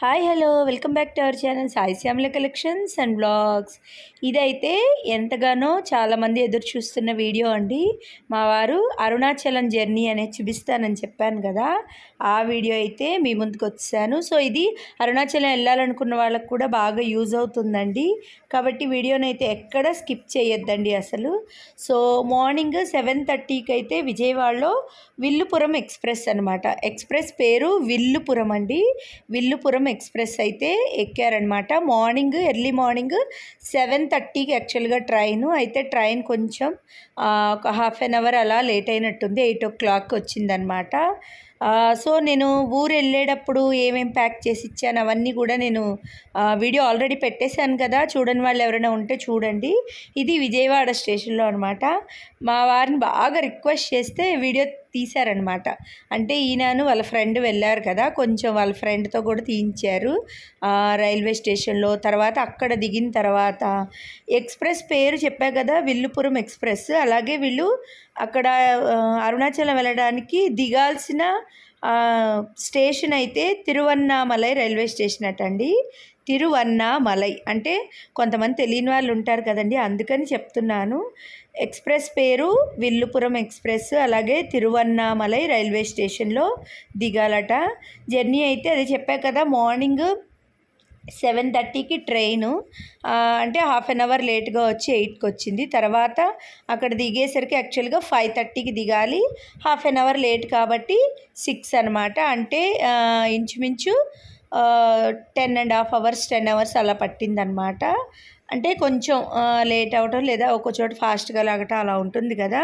Hi hello welcome back to our channel Sai Shyamala collections and blogs ఇదైతే ఎంతగానో చాలామంది ఎదురు చూస్తున్న వీడియో అండి. మా వారు అరుణాచలం జర్నీ అనేది చూపిస్తానని చెప్పాను కదా. ఆ వీడియో అయితే మీ ముందుకు వచ్చాను. సో ఇది అరుణాచలం వెళ్ళాలనుకున్న వాళ్ళకు కూడా బాగా యూజ్ అవుతుందండి. కాబట్టి వీడియోని అయితే ఎక్కడ స్కిప్ చేయొద్దండి అసలు. సో మార్నింగ్ సెవెన్ థర్టీకి అయితే విజయవాడలో విల్లుపురం ఎక్స్ప్రెస్ అనమాట ఎక్స్ప్రెస్ పేరు విల్లుపురం అండి. విల్లుపురం ఎక్స్ప్రెస్ అయితే ఎక్కారనమాట మార్నింగ్ ఎర్లీ మార్నింగ్ సెవెన్ థర్టీకి యాక్చువల్గా ట్రైన్. అయితే ట్రైన్ కొంచెం ఒక హాఫ్ అన్ అవర్ అలా లేట్ అయినట్టుంది ఎయిట్ ఓ క్లాక్ వచ్చిందనమాట సో నేను ఊరు వెళ్ళేటప్పుడు ఏమేం ప్యాక్ చేసి ఇచ్చాను అవన్నీ కూడా నేను వీడియో ఆల్రెడీ పెట్టేశాను కదా. చూడని వాళ్ళు ఎవరైనా ఉంటే చూడండి. ఇది విజయవాడ స్టేషన్లో అనమాట మా వారిని బాగా రిక్వెస్ట్ చేస్తే వీడియో తీశారనమాట. అంటే ఈయనను వాళ్ళ ఫ్రెండ్ వెళ్ళారు కదా కొంచెం వాళ్ళ ఫ్రెండ్తో కూడా తీయించారు. రైల్వే స్టేషన్లో. తర్వాత అక్కడ దిగిన తర్వాత ఎక్స్ప్రెస్ పేరు చెప్పా కదా విల్లుపురం ఎక్స్ప్రెస్. అలాగే వీళ్ళు అక్కడ అరుణాచలం వెళ్ళడానికి దిగాల్సిన స్టేషన్ అయితే తిరువన్నామలై రైల్వే స్టేషన్ అటండి తిరువన్నామలై అంటే కొంతమంది తెలియని వాళ్ళు ఉంటారు కదండి అందుకని చెప్తున్నాను. ఎక్స్ప్రెస్ పేరు విల్లుపురం ఎక్స్ప్రెస్ అలాగే తిరువన్నామలై రైల్వే స్టేషన్లో దిగాలట. జర్నీ అయితే అది చెప్పా కదా మార్నింగ్ సెవెన్ థర్టీకి ట్రైను. అంటే హాఫ్ అన్ అవర్ లేట్గా వచ్చి ఎయిట్కి వచ్చింది తర్వాత అక్కడ దిగేసరికి యాక్చువల్గా ఫైవ్ థర్టీకి దిగాలి. హాఫ్ అన్ అవర్ లేట్ కాబట్టి సిక్స్ అనమాట అంటే ఇంచుమించు ten and half hours ten hours అలా పట్టిందనమాట అంటే కొంచెం లేట్ అవటం లేదా ఒక చోట ఫాస్ట్గా లాగటం అలా ఉంటుంది కదా.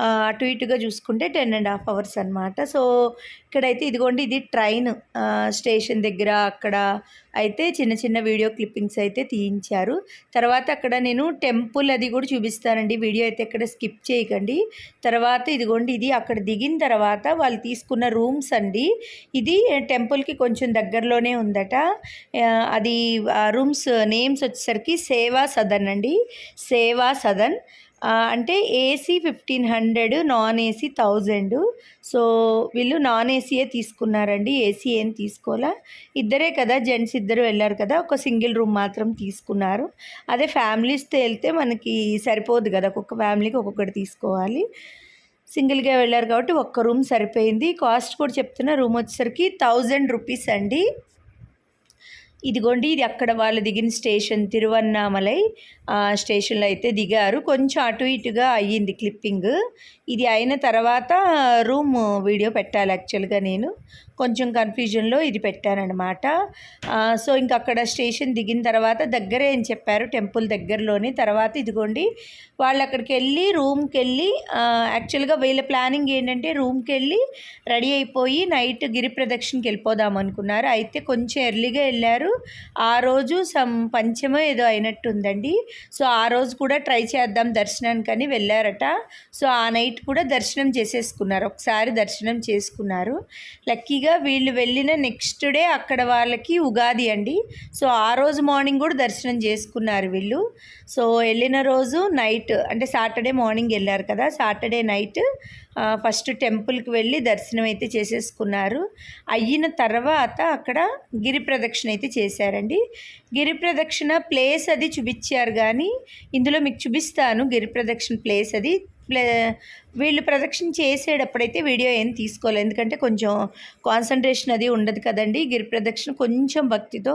అటు ఇటుగా చూసుకుంటే టెన్ అండ్ హాఫ్ అవర్స్ అనమాట సో ఇక్కడైతే ఇదిగోండి ఇది ట్రైన్ స్టేషన్ దగ్గర అక్కడ అయితే చిన్న చిన్న వీడియో క్లిప్పింగ్స్ అయితే తీయించారు. తర్వాత అక్కడ నేను టెంపుల్ అది కూడా చూపిస్తానండి. వీడియో అయితే ఇక్కడ స్కిప్ చేయకండి. తర్వాత ఇదిగోండి ఇది అక్కడ దిగిన తర్వాత వాళ్ళు తీసుకున్న రూమ్స్ అండి. ఇది టెంపుల్కి కొంచెం దగ్గరలోనే ఉందట. ఆ, అది రూమ్స్ నేమ్స్ వచ్చేసరికి సేవా సదన్ అండి. సేవా సదన్. అంటే AC fifteen hundred non AC thousand so వీళ్ళు నాన్ ఏసీయే తీసుకున్నారండి. ఏసీ ఏం తీసుకోవాలా ఇద్దరే కదా జెంట్స్ ఇద్దరు వెళ్ళారు కదా ఒక సింగిల్ రూమ్ మాత్రం తీసుకున్నారు. అదే ఫ్యామిలీస్తో వెళ్తే మనకి సరిపోదు కదా ఒక్కొక్క ఫ్యామిలీకి ఒక్కొక్కటి తీసుకోవాలి. సింగిల్గా వెళ్ళారు కాబట్టి ఒక్క రూమ్ సరిపోయింది. కాస్ట్ కూడా చెప్తున్న రూమ్ వచ్చేసరికి థౌజండ్ రూపీస్ అండి. ఇదిగోండి ఇది అక్కడ వాళ్ళు దిగిన స్టేషన్ తిరువన్నామలై స్టేషన్లో అయితే దిగారు. కొంచెం అటు ఇటుగా అయ్యింది క్లిప్పింగ్. ఇది అయిన తర్వాత రూమ్ వీడియో పెట్టాలి యాక్చువల్గా నేను. కొంచెం కన్ఫ్యూజన్లో ఇది పెట్టానమాట సో ఇంక అక్కడ స్టేషన్ దిగిన తర్వాత దగ్గరే అని చెప్పారు టెంపుల్ దగ్గరలోనే. తర్వాత ఇదిగోండి వాళ్ళు అక్కడికి వెళ్ళి రూమ్కి వెళ్ళి యాక్చువల్గా వీళ్ళ ప్లానింగ్ ఏంటంటే రూమ్కి వెళ్ళి రెడీ అయిపోయి నైట్ గిరి ప్రదక్షిణకి వెళ్ళిపోదాం అనుకున్నారు. అయితే కొంచెం ఎర్లీగా వెళ్ళారు. ఆ రోజు సమ్ పంచమో ఏదో అయినట్టుందండి. సో ఆ రోజు కూడా ట్రై చేద్దాం దర్శనానికని వెళ్ళారట. సో ఆ నైట్ కూడా దర్శనం చేసేసుకున్నారు. ఒకసారి దర్శనం చేసుకున్నారు. లక్కీగా వీళ్ళు వెళ్ళిన నెక్స్ట్ డే అక్కడ వాళ్ళకి ఉగాది అండి. సో ఆ రోజు మార్నింగ్ కూడా దర్శనం చేసుకున్నారు వీళ్ళు. సో వెళ్ళిన రోజు నైట్ అంటే సాటర్డే మార్నింగ్ వెళ్ళారు కదా సాటర్డే నైట్ ఫస్ట్ టెంపుల్కి వెళ్ళి దర్శనం అయితే చేసేసుకున్నారు. అయిన తర్వాత అక్కడ గిరి ప్రదక్షిణ అయితే చేశారండి. గిరి ప్రదక్షిణ ప్లేస్ అది చూపించారు కానీ ఇందులో మీకు చూపిస్తాను గిరి ప్రదక్షిణ ప్లేస్ అది. వీళ్ళు ప్రదక్షిణ చేసేటప్పుడైతే వీడియో ఏం తీసుకోలేదు. ఎందుకంటే కొంచెం కాన్సన్ట్రేషన్ అది ఉండదు కదండి. గిరి ప్రదక్షిణ కొంచెం భక్తితో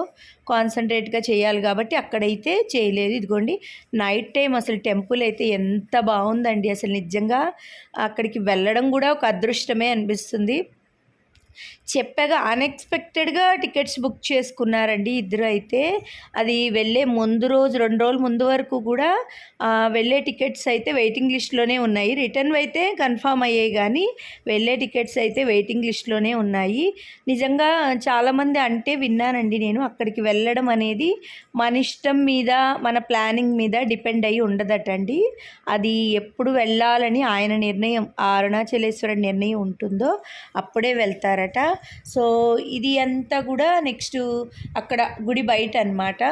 కాన్సన్ట్రేట్గా చేయాలి కాబట్టి అక్కడైతే చేయలేదు. ఇదిగోండి నైట్ టైం అసలు టెంపుల్ అయితే ఎంత బాగుందండి. అసలు నిజంగా అక్కడికి వెళ్ళడం కూడా ఒక అదృష్టమే అనిపిస్తుంది. చెప్పగా అన్ఎక్స్పెక్టెడ్గా టికెట్స్ బుక్ చేసుకున్నారండి ఇద్దరు అయితే అది వెళ్ళే ముందు రోజు రెండు రోజుల ముందు వరకు కూడా వెళ్ళే టికెట్స్ అయితే వెయిటింగ్ లిస్ట్లోనే ఉన్నాయి. రిటర్న్ అయితే కన్ఫామ్ అయ్యాయి కానీ వెళ్ళే టికెట్స్ అయితే వెయిటింగ్ లిస్ట్లోనే ఉన్నాయి. నిజంగా చాలామంది అంటే విన్నానండి నేను అక్కడికి వెళ్ళడం అనేది మన ఇష్టం మీద మన ప్లానింగ్ మీద డిపెండ్ అయ్యి ఉండదటండి. అది ఎప్పుడు వెళ్ళాలని ఆయన నిర్ణయం ఆ అరుణాచలేశ్వర నిర్ణయం ఉంటుందో అప్పుడే వెళ్తారు చేస్తారట. సో ఇది అంతా కూడా నెక్స్ట్ అక్కడ గుడి బయట అన్నమాట.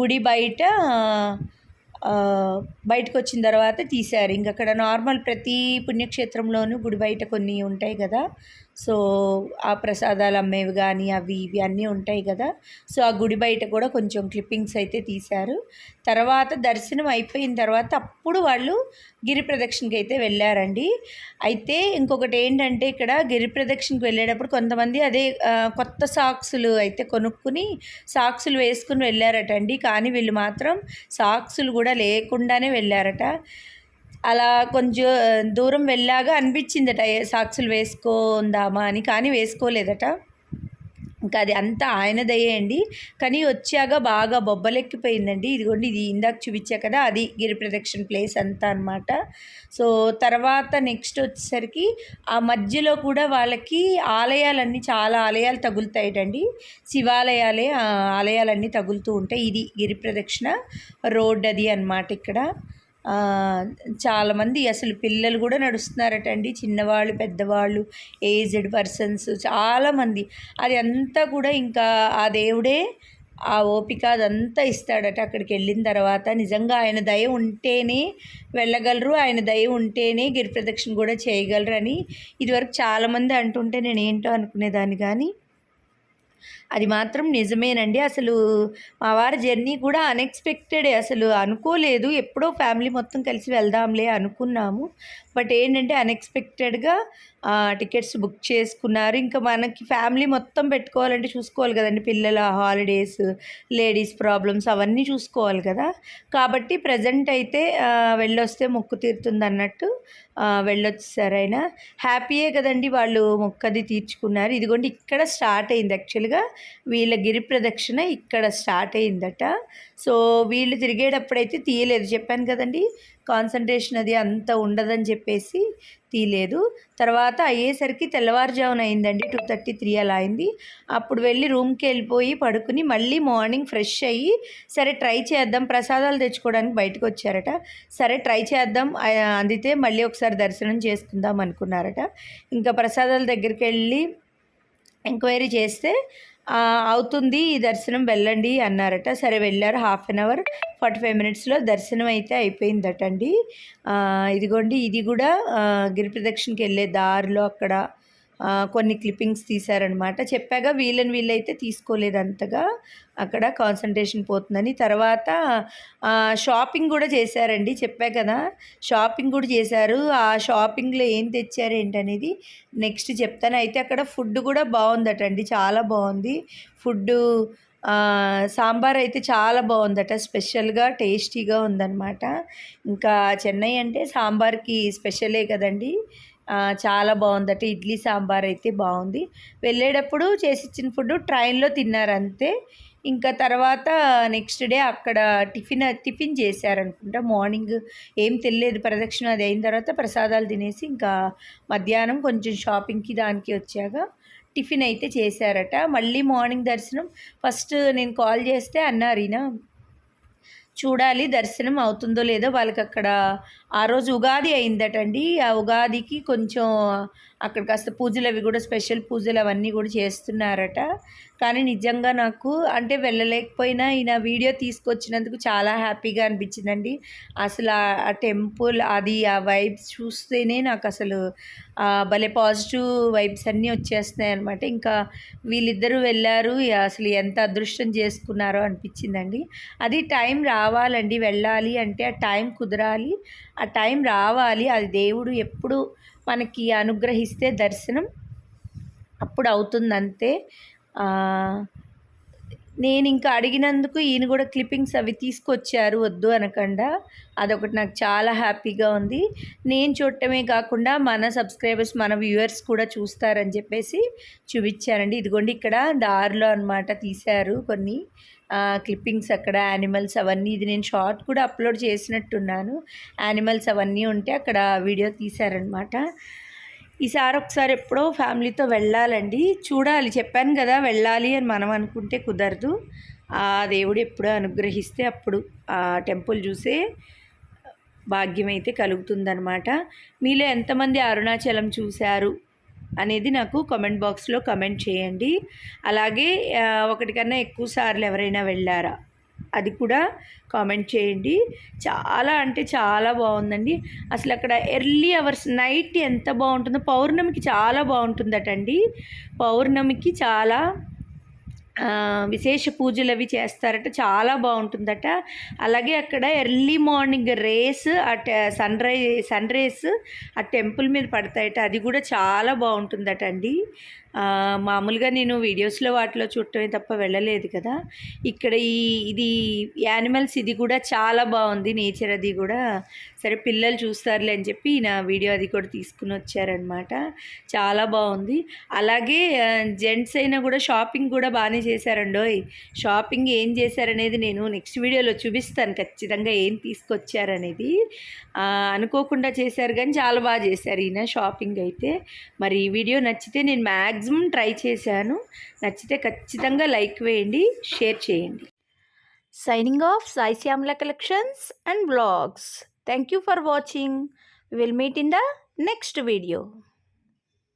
గుడి బయట బయటకు వచ్చిన తర్వాత తీశారు. ఇంక అక్కడ నార్మల్ ప్రతి పుణ్యక్షేత్రంలోనూ గుడి బయట కొన్ని ఉంటాయి కదా. సో ఆ ప్రసాదాలు అమ్మేవి కానీ అవి ఇవి అన్నీ ఉంటాయి కదా. సో ఆ గుడి బయట కూడా కొంచెం క్లిప్పింగ్స్ అయితే తీశారు. తర్వాత దర్శనం అయిపోయిన తర్వాత అప్పుడు వాళ్ళు గిరి ప్రదక్షిణకి అయితే వెళ్ళారండి. అయితే ఇంకొకటి ఏంటంటే ఇక్కడ గిరి ప్రదక్షిణకి వెళ్ళేటప్పుడు కొంతమంది అదే కొత్త సాక్సులు అయితే కొనుక్కుని సాక్సులు వేసుకుని వెళ్ళారట అండి కానీ వీళ్ళు మాత్రం సాక్సులు కూడా లేకుండానే వెళ్ళారట. అలా కొంచెం దూరం వెళ్ళాగా అనిపించిందట సాక్సులు వేసుకుందామా అని కానీ వేసుకోలేదట. ఇంకా అది అంతా ఆయన దయ్యండి కానీ వచ్చాక బాగా బొబ్బలెక్కిపోయిందండి. ఇదిగోండి ఇది ఇందాక చూపించా కదా అది గిరి ప్రదక్షిణ ప్లేస్ అంతా అనమాట సో తర్వాత నెక్స్ట్ వచ్చేసరికి ఆ మధ్యలో కూడా వాళ్ళకి ఆలయాలన్నీ చాలా ఆలయాలు తగులుతాయిటండి. శివాలయాలే ఆలయాలన్నీ తగులుతూ ఉంటాయి. ఇది గిరి ప్రదక్షిణ రోడ్ అది అనమాట ఇక్కడ. చాలామంది అసలు పిల్లలు కూడా నడుస్తున్నారట అండి చిన్నవాళ్ళు పెద్దవాళ్ళు ఏజ్డ్ పర్సన్స్ చాలామంది. అది అంతా కూడా ఇంకా ఆ దేవుడే ఆ ఓపిక అదంతా ఇస్తాడట అక్కడికి వెళ్ళిన తర్వాత. నిజంగా ఆయన దయ ఉంటేనే వెళ్ళగలరు ఆయన దయ ఉంటేనే గిరి ప్రదక్షిణ కూడా చేయగలరు అని ఇదివరకు చాలామంది అంటుంటే నేను ఏంటో అనుకునేదాన్ని కానీ అది మాత్రం నిజమేనండి. అసలు మా వారి జర్నీ కూడా అన్ఎక్స్పెక్టెడే అసలు అనుకోలేదు. ఎప్పుడో ఫ్యామిలీ మొత్తం కలిసి వెళ్దాంలే అనుకున్నాము. బట్ ఏంటంటే అన్ఎక్స్పెక్టెడ్గా టికెట్స్ బుక్ చేసుకున్నారు. ఇంకా మనకి ఫ్యామిలీ మొత్తం పెట్టుకోవాలంటే చూసుకోవాలి కదండి. పిల్లల హాలిడేస్ లేడీస్ ప్రాబ్లమ్స్ అవన్నీ చూసుకోవాలి కదా. కాబట్టి ప్రజెంట్ అయితే వెళ్ళొస్తే మొక్కు తీరుతుంది అన్నట్టు వెళ్ళొచ్చు సరైనా హ్యాపీయే కదండి వాళ్ళు మొక్కది తీర్చుకున్నారు. ఇదిగోండి ఇక్కడ స్టార్ట్ అయింది యాక్చువల్గా. వీళ్ళ గిరి ప్రదక్షిణ ఇక్కడ స్టార్ట్ అయిందట. సో వీళ్ళు తిరిగేటప్పుడైతే తీయలేదు. చెప్పాను కదండి కాన్సన్ట్రేషన్ అది అంత ఉండదని చెప్పేసి తీయలేదు తర్వాత అయ్యేసరికి తెల్లవారుజామున అయిందండి టూ థర్టీ త్రీ అలా అయింది. అప్పుడు వెళ్ళి రూమ్కి వెళ్ళిపోయి పడుకుని మళ్ళీ మార్నింగ్ ఫ్రెష్ అయ్యి సరే ట్రై చేద్దాం ప్రసాదాలు తెచ్చుకోవడానికి బయటకు వచ్చారట. సరే ట్రై చేద్దాం అందితే మళ్ళీ ఒకసారి దర్శనం చేసుకుందాం అనుకున్నారట. ఇంకా ప్రసాదాల దగ్గరికి వెళ్ళి ఎంక్వైరీ చేస్తే అవుతుంది ఈ దర్శనం వెళ్ళండి అన్నారట. సరే వెళ్ళారు half an hour. Forty five మినిట్స్లో దర్శనం అయితే అయిపోయిందట అండి ఇదిగోండి ఇది కూడా గిరి ప్రదక్షిణకి వెళ్ళే దారిలో అక్కడ కొన్ని క్లిప్పింగ్స్ తీశారనమాట చెప్పాగా వీళ్ళని వీళ్ళైతే తీసుకోలేదు అంతగా. అక్కడ కాన్సన్ట్రేషన్ పోతుందని. తర్వాత షాపింగ్ కూడా చేశారండి. చెప్పా కదా షాపింగ్ కూడా చేశారు. ఆ షాపింగ్లో ఏం తెచ్చారు ఏంటనేది నెక్స్ట్ చెప్తాను. అయితే అక్కడ ఫుడ్ కూడా బాగుందట అండి చాలా బాగుంది. ఫుడ్డు సాంబార్ అయితే చాలా బాగుందట. స్పెషల్గా టేస్టీగా ఉందన్నమాట. ఇంకా చెన్నై అంటే సాంబార్కి స్పెషలే కదండి. చాలా బాగుందట. ఇడ్లీ సాంబార్ అయితే బాగుంది. వెళ్ళేటప్పుడు చేసి ఇచ్చిన ఫుడ్ ట్రైన్లో తిన్నారంతే. ఇంకా తర్వాత నెక్స్ట్ డే అక్కడ టిఫిన్ టిఫిన్ చేశారనుకుంటా. మార్నింగ్ ఏం తెలియదు ప్రదక్షిణ అది అయిన తర్వాత ప్రసాదాలు తినేసి ఇంకా మధ్యాహ్నం కొంచెం షాపింగ్కి దానికి వచ్చాక టిఫిన్ అయితే చేశారట. మళ్ళీ మార్నింగ్ దర్శనం. ఫస్ట్ నేను కాల్ చేస్తే అన్నారు ఈయన చూడాలి దర్శనం అవుతుందో లేదో వాళ్ళకి అక్కడ ఆ రోజు ఉగాది అయిందటండి. ఆ ఉగాదికి కొంచెం అక్కడ కాస్త పూజలు అవి కూడా స్పెషల్ పూజలు అవన్నీ కూడా చేస్తున్నారట. కానీ నిజంగా నాకు అంటే వెళ్ళలేకపోయినా ఈయన వీడియో తీసుకొచ్చినందుకు చాలా హ్యాపీగా అనిపించిందండి. అసలు ఆ టెంపుల్ అది ఆ వైబ్స్ చూస్తేనే నాకు అసలు భలే పాజిటివ్ వైబ్స్ అన్నీ వచ్చేస్తున్నాయి అనమాట ఇంకా వీళ్ళిద్దరూ వెళ్ళారు అసలు ఎంత అదృష్టం చేసుకున్నారో అనిపించిందండి. అది టైం రావాలండి వెళ్ళాలి అంటే ఆ టైం కుదరాలి. ఆ టైం రావాలి అది దేవుడు ఎప్పుడు మనకి అనుగ్రహిస్తే దర్శనం అప్పుడు అవుతుందంతే. నేను ఇంకా అడిగినందుకు ఈయన కూడా క్లిప్పింగ్స్ అవి తీసుకొచ్చారు వద్దు అనకుండా. అదొకటి నాకు చాలా హ్యాపీగా ఉంది. నేను చూడటమే కాకుండా మన సబ్స్క్రైబర్స్ మన వ్యూవర్స్ కూడా చూస్తారని చెప్పేసి చూపించారండి. ఇదిగోండి ఇక్కడ దారిలో అనమాట తీశారు కొన్ని క్లిప్పింగ్స్ అక్కడ యానిమల్స్ అవన్నీ. ఇది నేను షార్ట్ కూడా అప్లోడ్ చేసినట్టున్నాను. యానిమల్స్ అవన్నీ ఉంటే అక్కడ వీడియో తీశారనమాట ఈసారి ఒకసారి ఎప్పుడో ఫ్యామిలీతో వెళ్ళాలండి. చూడాలి చెప్పాను కదా వెళ్ళాలి అని మనం అనుకుంటే కుదరదు. ఆ దేవుడు ఎప్పుడో అనుగ్రహిస్తే అప్పుడు ఆ టెంపుల్ చూసే భాగ్యం అయితే కలుగుతుందనమాట మీలో ఎంతమంది అరుణాచలం చూశారు అనేది నాకు కమెంట్ బాక్స్లో కమెంట్ చేయండి. అలాగే ఒకటి కన్నా ఎక్కువ సార్లు ఎవరైనా వెళ్ళారా? అది కూడా కామెంట్ చేయండి. చాలా అంటే చాలా బాగుందండి. అసలు అక్కడ ఎర్లీ అవర్స్ నైట్ ఎంత బాగుంటుందో పౌర్ణమికి చాలా బాగుంటుందటండి. పౌర్ణమికి చాలా విశేష పూజలు అవి చేస్తారట చాలా బాగుంటుందట. అలాగే అక్కడ ఎర్లీ మార్నింగ్ రేస్ ఆ సన్ రైజ్ సన్ రేస్ ఆ టెంపుల్ మీద పడతాయట. అది కూడా చాలా బాగుంటుందట అండి మామూలుగా నేను వీడియోస్లో వాటిలో చూడటమే తప్ప వెళ్ళలేదు కదా. ఇక్కడ ఈ ఇది యానిమల్స్ ఇది కూడా చాలా బాగుంది. నేచర్ అది కూడా. సరే పిల్లలు చూస్తారులే అని చెప్పి నా వీడియో అది కూడా తీసుకుని వచ్చారనమాట. చాలా బాగుంది. అలాగే జెంట్స్ అయినా కూడా షాపింగ్ కూడా బాగానే చేశారండోయ్ షాపింగ్ ఏం చేశారనేది నేను నెక్స్ట్ వీడియోలో చూపిస్తాను. ఖచ్చితంగా ఏం తీసుకొచ్చారనేది. అనుకోకుండా చేశారు కానీ చాలా బాగా చేశారు ఈయన షాపింగ్ అయితే. మరి ఈ వీడియో నచ్చితే నేను మ్యాక్సిమం ట్రై చేశాను. నచ్చితే ఖచ్చితంగా లైక్ వేయండి షేర్ చేయండి. Signing off Sai Shyamala collections and blogs thank you for watching will meet in the next video